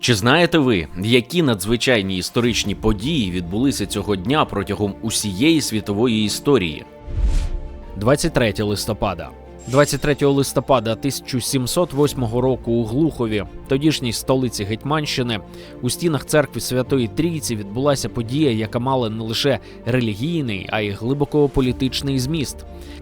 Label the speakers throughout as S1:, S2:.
S1: Чи знаєте ви, які надзвичайні історичні події відбулися цього дня протягом усієї світової історії? 23 листопада. 23 листопада 1708 року у Глухові, тодішній столиці Гетьманщини, у стінах церкви Святої Трійці відбулася подія, яка мала не лише релігійний, а й глибоко політичний зміст.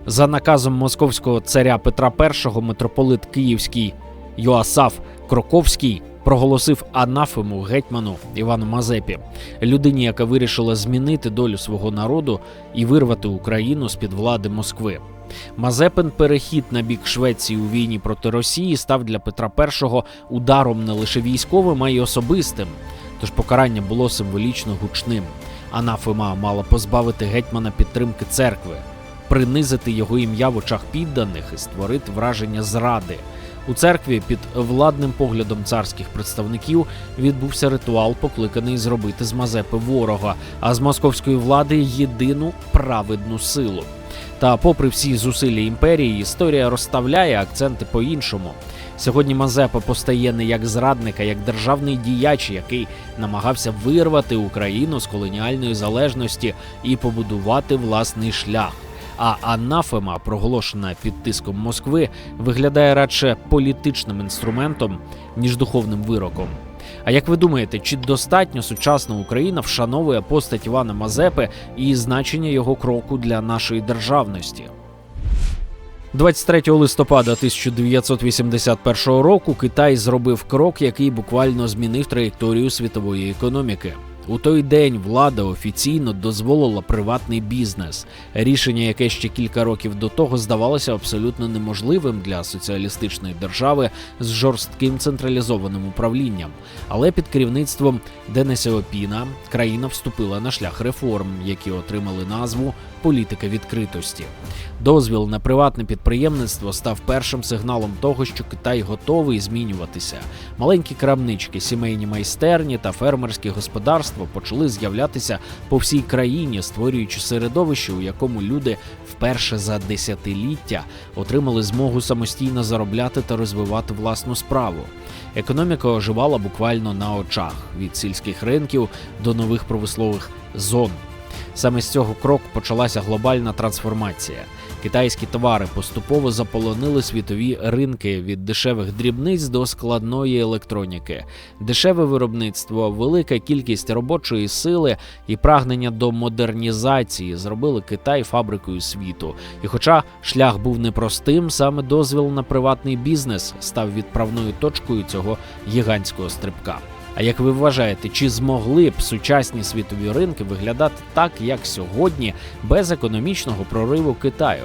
S1: За наказом московського царя Петра І митрополит Київський Йоасаф Кроковський проголосив анафему гетьману Івану Мазепі, людині, яка вирішила змінити долю свого народу і вирвати Україну з під влади Москви. Мазепин перехід на бік Швеції у війні проти Росії став для Петра І ударом не лише військовим, а й особистим. Тож покарання було символічно гучним. Анафема мала позбавити гетьмана підтримки церкви, принизити його ім'я в очах підданих і створити враження зради. У церкві під владним поглядом царських представників відбувся ритуал, покликаний зробити з Мазепи ворога, а з московської влади єдину праведну силу. Та, попри всі зусилля імперії, історія розставляє акценти по-іншому. Сьогодні Мазепа постає не як зрадник, а як державний діяч, який намагався вирвати Україну з колоніальної залежності і побудувати власний шлях. А анафема, проголошена під тиском Москви, виглядає радше політичним інструментом ніж духовним вироком. А як ви думаєте, чи достатньо сучасна Україна вшановує постать Івана Мазепи і значення його кроку для нашої державності? 23 листопада 1981 року Китай зробив крок, який буквально змінив траєкторію світової економіки. У той день влада офіційно дозволила приватний бізнес, рішення, яке ще кілька років до того здавалося абсолютно неможливим для соціалістичної держави з жорстким централізованим управлінням. Але під керівництвом Дена Сяопіна країна вступила на шлях реформ, які отримали назву політика відкритості. Дозвіл на приватне підприємництво став першим сигналом того, що Китай готовий змінюватися. Маленькі крамнички, сімейні майстерні та фермерські господарства почали з'являтися по всій країні, створюючи середовище, у якому люди вперше за десятиліття отримали змогу самостійно заробляти та розвивати власну справу. Економіка оживала буквально на очах від сільських ринків до нових промислових зон. Саме з цього кроку почалася глобальна трансформація. Китайські товари поступово заполонили світові ринки від дешевих дрібниць до складної електроніки. Дешеве виробництво, велика кількість робочої сили і прагнення до модернізації зробили Китай фабрикою світу. І хоча шлях був непростим, саме дозвіл на приватний бізнес став відправною точкою цього гігантського стрибка. А як ви вважаєте, чи змогли б сучасні світові ринки виглядати так, як сьогодні, без економічного прориву Китаю?